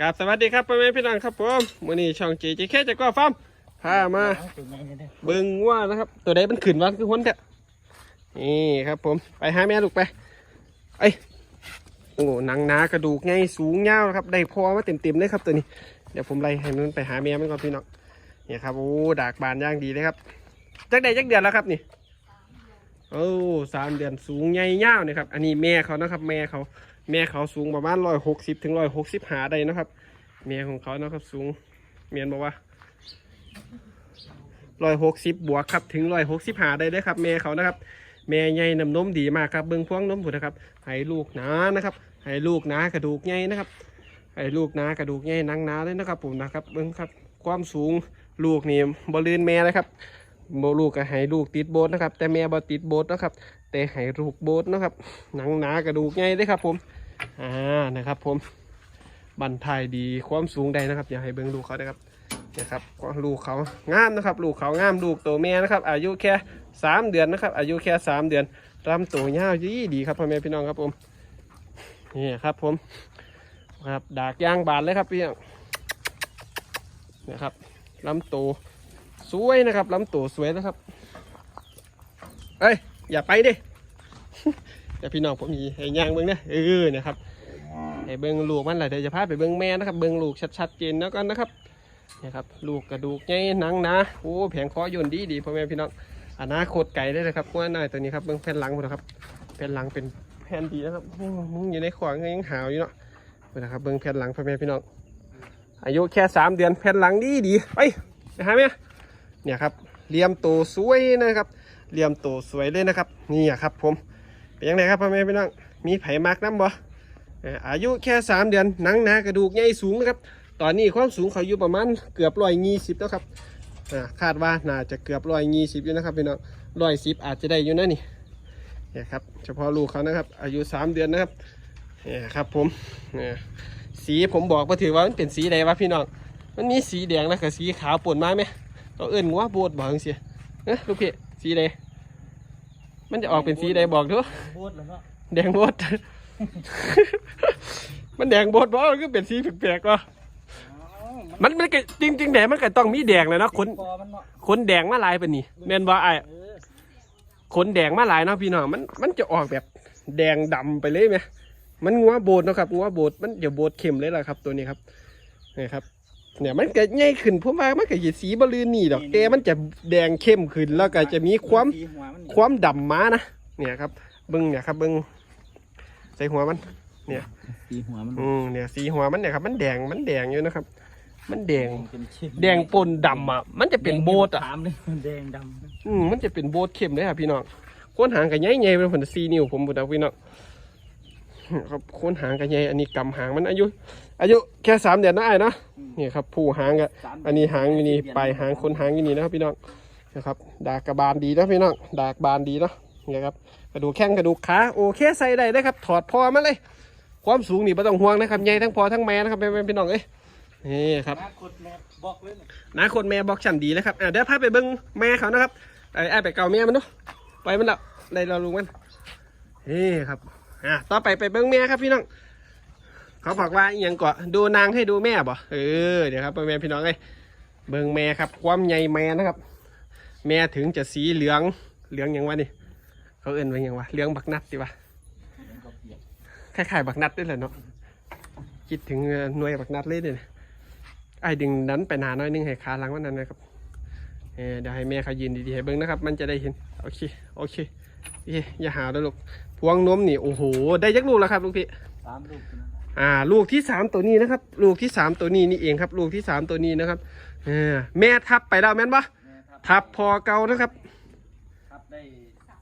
กับสวัสดีครับพ่อแม่พี่น้องครับผมมื้อนี้ช่องจีจีแค่จะก็ฟาร์มพามาเลยเด้อเบิ่งว่านะครับตัวใดมันขึ้นวันคือคนแท้นี่ครับผมไปหาแม่ลูกไปไอโอ้หนังหนากระดูกไงสูงยาวนะครับได้พอมาเต็มๆเลยครับตัวนี้เดี๋ยวผมไล่ให้มันไปหาแม่มันก่อนพี่น้องเนี่ยครับโอ้ดากบานย่างดีเลยครับจักได้จักเดือนแล้วครับนี่โอ้สามเดือนสูงใหญ่ยาวเนี่ยครับ อันนี้แม่เขานะครับ แม่เขา แม่เขาสูงประมาณร้อยหกสิบถึงร้อยหกสิบหาได้นะครับ แม่ของเขานะครับสูง เมียนบอกว่าร้อยหกสิบบวกครับถึงร้อยหกสิบหาได้เลยครับแม่เขานะครับ แม่ใหญ่น้ำนมดีมากครับเบิ้องพวงนมผุดนะครับให้ลูกหนานะครับให้ลูกหนากระดูกใหญ่นะครับให้ลูกหนากระดูกใหญ่หนังหนาเลยนะครับผมนะครับเบิ้งครับความสูงลูกนี่บอลื่นแม่นะครับบลูกก็ให้ลูกติดโบสนะครับ แต่แม่บอติดโบสนะครับ แต่ให้ลูกโบสนะครับหนังหนากระดูกใหญ่เลยครับผมอ่านะครับผม บันทายดีความสูงใดนะครับ อย่าให้เบิ่งลูกเขานะครับนะครับก็ลูกเขางามนะครับ ลูกเขางามลูกตัวแม่นะครับ อายุแค่สามเดือนนะครับ อายุแค่สามเดือนลำตัวยาวดีดีครับพ่อแม่พี่น้องครับผมนี่ครับผมครับดากยางบานเลยครับพี่น้องนะครับลำตัวสวยนะครับลำตัวสวยนะครับเอ้ยอย่าไปดิเดี๋ยวพี่น้องผมมีให้ย่างเบิ้งนะเออนะครับ ให้เบิ้งลูกมันแหละเดี๋ยวจะพาไปเบิ้งแม่นะครับ เบิ้งลูกชัดๆเจนแล้วกันนะครับนี่ครับลูกกระดูกใหญ่หนังนะโอ้แผงคอยนดีดีพ่อแม่พี่น้องอนาคตไก่ได้เลยครับว่าน้อยตัวนี้ครับเบิ้งแผ่นหลังหมดนะครับแผ่นหลังเป็นแผ่นดีนะครับโอ้มึงอยู่ในขวางยังหาวอยู่เนาะนะครับเบิ้งแผ่นหลังพ่อแม่พี่น้องอายุแค่สามเดือนแผ่นหลังดีดีไปไปหาแม่เนี่ยครับเลียมโตวสวยนะครับเลียมโตวสวยเลยนะครับนี่ครับผมเป็นยังไงครับพ่อแม่พี่น้องมีไผ่มากน้ำบ่ อ่ออายุแค่สามเดือนหนังหนากระดูกใหญ่สูงนะครับ ตอนนี้ความสูงเขาอยู่ประมาณเกือบร้อยยี่สิบแล้วครับอ่าคาดว่าน่าจะเกือบร้อยยี่สิบอยู่นะครับพี่น้องร้อยสิบอาจจะได้อยู่นะนี่เนี่ยครับเฉพาะลูกเขานะครับ อายุสามเดือนนะครับเนี่ยครับผมเนี่ยสีผมบอกมาถือว่ามันเป็นสีใดวะพี่น้องมันมีสีแดงแล้วกับสีขาวปนมาไหมเราเอิ้นว่าโบดบอกจังซี่เอ๊ะลูกพี่สีใดมันจะออกเป็นสีใดบอกด้วยโบดแล้วเนาะแดงโบด มันแดงโบดเพราะมันก็เป็นสีแปลกๆก็อ๋อมันมันก็จริงๆแดงมันก็ต้องมีแดงเลยนะขนคอมันเนาะขนแดงมาหลายเป็นนี่แม่นว่าไอ้เออขนแดงมาหลายเนาะพี่น้องมันมันจะออกแบบแดงดำไปเลยไหมมันงัวโบดเนาะครับงัวโบดมันจะโบดเข้มเลยล่ะครับ ตัวนี้ครับนี่ครับ เนี่ยมันก็ใหญ่ขึ้นเพราะว่ามันก็จะสีบลืนนี่ดอกแต่มันจะแดงเข้มขึ้นแล้วก็จะมีความ สีหัวมันนี่ความดำมานะเนี่ยครับเบิ้งเนี่ยครับเบิ้ง ใส่หัวมันสีหัวมันอืมเนี่ยสีหัวมันเนี่ยครับ มันแดงมันแดงอยู่นะครับ มันแดง เป็นเช่นแดงปนดำอะ มันจะเป็นโบดอะ ถามเลยมันแดงดอืมมันจะเป็นโบดเข้มเลยครับพี่น้องโคนหางกับใหญ่ใหญ่เป็นผลซีนิ้วผมบุตรพี่น้องครับโคนหางกับใหญ่อันนี้กำหางมันอายุ อายุแค่สามเดือนนะไอ้เนาะนี่ครับผู้หางอะำสามอันนี้หางอยู่นี่ปลายหางคนหางอยู่นี่นะครับพี่น้องนะครับ ดากกระบาลดีนะพี่น้องดากบานดีเนาะเนี่ยครับกระดูกแข้งกระดูกขาโอเคใส่ได้เลยครับ ถอดพอมาเลย ความสูงนี่ไม่ต้องห่วงนะครับใหญ่ทั้งพอทั้งแม่นะครับเป็นพี่น้องเอ้ยนี่ครับอนาคตแม่บอกเลยเนี่ยนาคนแม่บอกฉันดีนะครับอะเดี๋ยวพาไปเบิ้งแม่เขานะครับไอ้ไอ้ไปเก่าแม่มันเนาะไปมันละได้เราลุงมันนี่ครับอะต่อไปไปเบิ้งแม่ครับพี่น้องเขาบอกว่าอหย่างก่อดูนางให้ดูแม่บ่เออเดี๋ยวครับพ่อแม่พี่น้องเอ้ยเบิ้งแม่ครับ ความใหญ่แม่นะครับ แม่ถึงจะสีเหลืองเหลืองอย่างวะนี่ เขาเอื่นว่าอย่างวะเหลืองบักนัดสิวะคล้ายๆบักนัดด้วยแหละเนาะคิดถึงหน่วยบักนัดเลยเนี่ยไอ้ดึงนั้นไปหนาหน้อยนึงให้ขาหลังมันนั้นนะครับเออเดี๋ยวให้แม่เขายืนดีๆให้เบิ้งนะครับ มันจะได้เห็นโอเคโอเค โอเคอย่าหาด้วยลูก พวงนมนี่ โอ้โห ได้ยักลูกแล้วครับ ลูกพี่สามลูกนะอ่า ลูกที่สามตัวนี้นะครับ ลูกที่สามตัวนี้นี่เองครับ ลูกที่สามตัวนี้นะครับเออแม่ทับไปแล้วแม่นปะแม่ทับทับพอเก่านะครับทับได้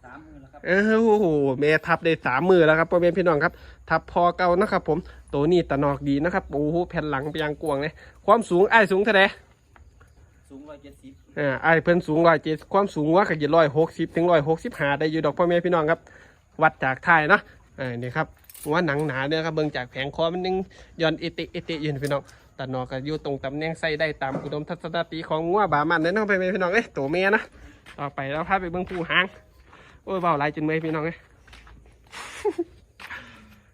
สามมือแล้วครับ เออโอ้โหแม่ทับได้สามมือแล้วครับพ่อแม่พี่น้องครับ ทับพอเก่านะครับ ผมตัวนี้ตะนอกดีนะครับโอ้โหแผ่นหลังไปยังกวางเลยความสูงไอ้ายสูงเท่าไหร่สูงร้อยเจ็ดสิบอ่าไอ้เพิ่นสูงร้อยเจ็ดความสูงว่าก็จะร้อยหกสิบถึงร้อยหกสิบหาได้อยู่ดอกพ่อแม่พี่น้องครับ วัดจากท้ายเนาะเออนี่ครับว่าหนังหนาเนี่ยครับเบิ่งจากแผงคอมันนึงย้อนเอติเอติอยู่นะพี่น้องแต่นอก็อยู่ตรงตำแหน่งใส่ได้ตามอุดมทัศนคติของงัวบามันเนี่ยเนาะพ่อแม่พี่น้องเอ้ยตัวเมียนะต่อไปเราพาไปเบิ่งผู้หาง โอ้ยเบาหลจนเมื่อยพี่น้องเอ้ย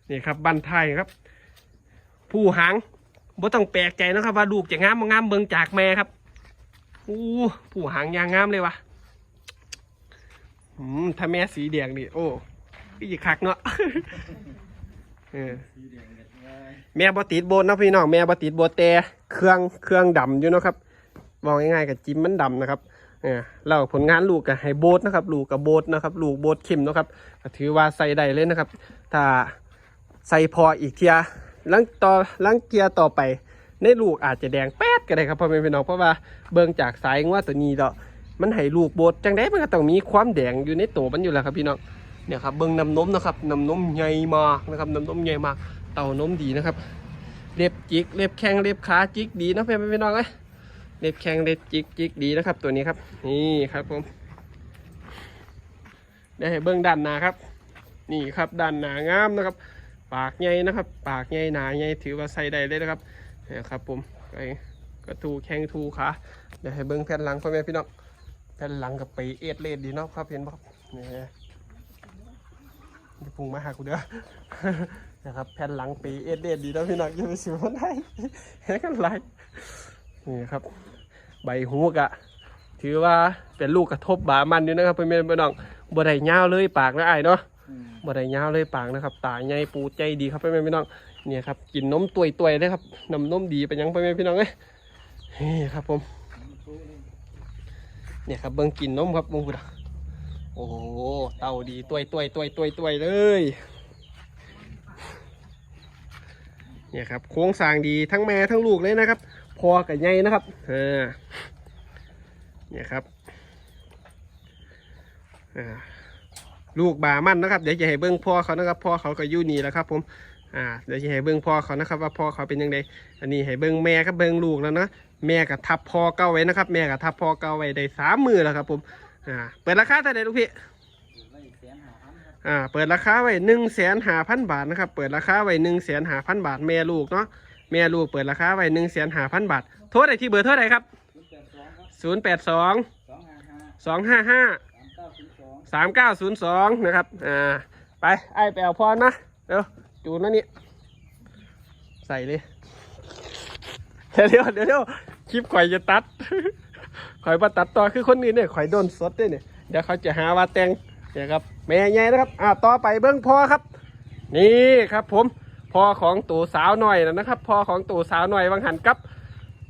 นี่ครับบันไทยครับ ผู้หางบ่ต้องแปลกใจนะครับ ว่าลูกจะงามบ่งามเบิงจากแม่ครับอู้ผู้หางยางงามเลยวะอืมถ้าแม่สีแดงนี่โอ้พี่คักเนาะแม่บติดโบนนะพี่น้องแม่บติดโบนแต่เครื่องเครื่องดำอยู่นะครับบอกง่ายๆกับจิ้มมันดำนะครับ เออแล้วผลงานลูกกับไฮโบดนะครับ ลูกกับโบดนะครับลูกโบดเข้มนะครับถือว่าใส่ได้เลยนะครับ ถ้าใส่พออีกเทียลังต่อลังเกียร์ต่อไป ในลูกอาจจะแดงแป๊ดก็ได้ครับพ่อแม่พี่น้องเพราะว่าเบิ่งจากสายงว่าตัวนี้ดอกมันให้ลูกโบดจังได้มันก็ต้องมีความแดงอยู่ในตัวมันอยู่แล้วครับพี่น้องเนี่ยครับเบิ่งน้ำนมนะครับน้ำนมใหญ่มากนะครับน้ำนมใหญ่มากเต่านมดีนะครับเล็บจิกเล็บแข้งเล็บขาจิกดีนะเพื่อนพี่น้องเอ้ย เล็บแข้งเล็บจิกจิกดีนะครับ ตัวนี้ครับ นี่ครับผมได้ให้เบื้องด้านหนาครับ นี่ครับด้านหนางามนะครับ ปากใหญ่นะครับ ปากใหญ่หนาใหญ่ถือว่าใส่ได้เลยนะครับนี่ครับ ผมไปกระทูแข้งทูขาเดี๋ยวให้เบื้องแผ่นหลังพ่อแม่พี่น้องแผ่นหลังกับไปเอ็ดเลดดีเนาะครับเห็นป่ะนี่อย่พุ่งมาหากูเด้อนะครับแผ่นหลังปีเอ็ดเดดดีแล้วพี่น้องยังไปสิวมันได้เห็นกันไรนี่ครับ ใบหูกะ ถือว่าเป็นลูกกระทบบามันอยู่นะครับเพื่อนๆพี่น้องบ่ได้ยาวเลยปากนะไอ้ายเนาะอืมบ่ได้ยาวเลยปากนะครับ ตาใหญ่ปูใจดีครับเพื่อนๆพี่น้องเนี่ยครับกินนมตัวยๆเลยครับนำนมดีไปยังเพื่อนๆพี่น้องเอ้ยนี่ครับผมมันสู้เลยเนี่ยครับเบิ่งกินนมครับมึงพูดอะโอ้โหเต่าดีตัวยตัวยตัวยตัวยตัวยเลยเนี่ยครับโค้งสร้างดีทั้งแม่ทั้งลูกเลยนะครับพ อกับใหญ่นะครับเออเนี่ยครับอ่าลูกบามันนะครับ เดี๋ยวจะให้เบิ้งพ่อเขานะครับพ่อเขาก็อยู่นี่แล้วครับ ผมอ่าเดี๋ยวจะให้เบิ้งพ่อเขานะครับ ว่าพ่อเขาเป็นยังไงอันนี้ให้เบิ้งแม่ครับเบิ้งลูกแล้วนะแม่กับทับพ่อเก้าไว้นะครับ แม่กับทับพ่อเก้าไว้ได้สามมือแล้วครับ ผมอ่าเปิดราคาเท่าไหร่ลูกพี่อ่าเปิดราคาไว้หนึ่งแสนห้าพันบาทนะครับ เปิดราคาไว้หนึ่งแสนห้าพันบาทแม่ลูกเนาะ แม่ลูกเปิดราคาไว้หนึ่งแสนห้าพันบาท โทษได้ที่เบอร์เท่าไรครับศูนย์แปดสองครับศูนย์แปดสองสองห้าห้าสามเก้าศูนย์สองสามเก้าศูนย์สองนะครับ อ่า ไป ไอ้ไปเอาพรนะ เดี๋ยวจูนนั่นนี่ ใส่เลย เดี๋ยวเดี๋ยวเดี๋ยวคลิปข่อยจะตัด ข่อยมาตัดต่อคือคนอื่นเนี่ย ข่อยโดนสดด้วยเนี่ย เดี๋ยวเขาจะหาว่าแตงเนี่ยครับ แม่ใหญ่นะครับ อ่า ต่อไปเบื้องพอครับ นี่ครับผม พ่อของตู่สาวหน่อยนะครับพ่อของตู่สาวหน่อยวังหันกับ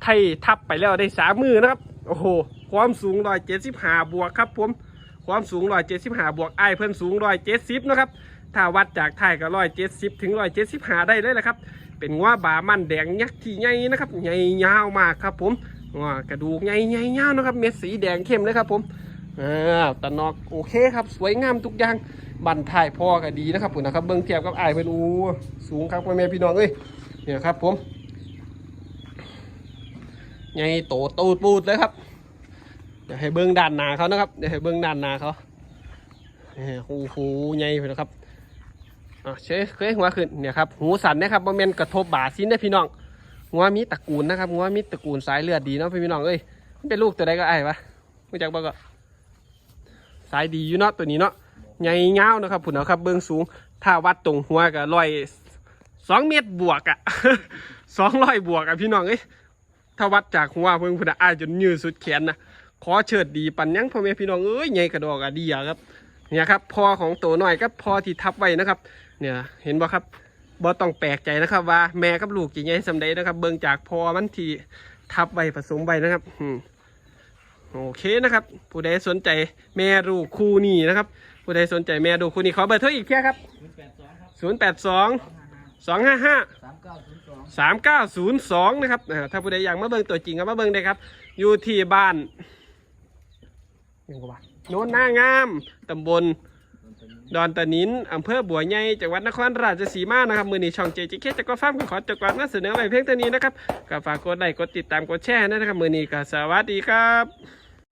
ไทยทับไปแล้วได้สามมือนะครับ โอ้โห ความสูงร้อยเจ็ดสิบห้าบวกครับผม ความสูงร้อยเจ็ดสิบห้าบวกไอเพิ่นสูงร้อยเจ็ดสิบนะครับ ถ้าวัดจากไทยก็ร้อยเจ็ดสิบถึงร้อยเจ็ดสิบห้าได้เลยแหละครับ เป็นง้วบามันแดงยักษ์ที่ใหญ่นะครับ ใหญ่ยาวมากครับผมกระดูกใหญ่ใหญ่ยาวนะครับ เม็ดสีแดงเข้มเลยครับผม อ่าตะนอกโอเคครับ สวยงามทุกอย่าง บันถ่ายพ่อก็ดีนะครับผมนะครับเบิ้งเทียบกับไอ้เพิ่นอูสูงครับพ่อแม่พี่น้องเอ้ยเนี่ยครับผมใหญ่โตตูดปูดเลยครับเดี๋ยวให้เบิ้งด้านหนาเขานะครับเดี๋ยวให้เบิ้งด้านหนาเขานี่หูหูใหญ่ไปนะครับอะเชยเคยหัวขึ้นเนี่ยครับหูสันนะครับบ่แม่นกระทบบาซินได้พี่น้องงัวมีตระกูลนะครับงัวมีตระกูลสายเลือดดีเนาะพี่น้องเอ้ยมันเป็นลูกตัวใดก็ไอ้ปะรู้จักบ่ก็สายดีอยู่เนาะตัวนี้เนาะ ใหญ่ยานะครับผุนเอาครับ เบิ้องสูง ถ้าวัดตรงหัวก็ร้อยสองเมตรบวกอะสองร้อยบวกอะพี่น้องเอ้ยถ้าวัดจากหัวเพิ่งพุ่นน่ะอายจนยืดสุดแขนนะขอเชิดดีปันยังพ่อแม่พี่น้องเอ้ยใหญ่กระดอกอะดีอะครับเนี่ยครับพอของโตหน่อยก็พอที่ทับไว้นะครับ เนี่ยเห็นบ่ครับบ่ต้องแปลกใจนะครับว่าแม่กับลูกจะใหญ่สำใดนะครับ เบิ่งจากพอมันที่ทับไว้ผสมไว้นะครับอืม โอเคนะครับ ผู้ใดสนใจแม่ลูกคู่นี้นะครับ ผู้ใดสนใจแม่ลูกคู่นี้ขอเบอร์โทรอีกแค่ครับศูนย์แปดสองครับ0 8 2 2 5 5สามเก้าศูนย์สองสามเก้าศูนย์สองนะครับอ่าถ้าผู้ใดอยากมาเบิ่งตัวจริงก็มาเบิ่งได้ครับ อยู่ที่บ้านยังกว่าโน้นหน้างามตำบล ดอนตะนินอำเภอบัวใหญ่ จังหวัดนครราชสีมา นะครับ มือนี้ช่องเจจิเคสจะก็ฟ้าร์มก็ขอจบก่อนมาเสนอไว้เพียงเท่านี้นะครับก็ฝากกดไลค์ กดติดตาม กดแชร์นะครับ มือนี้ก็สวัสดีครับ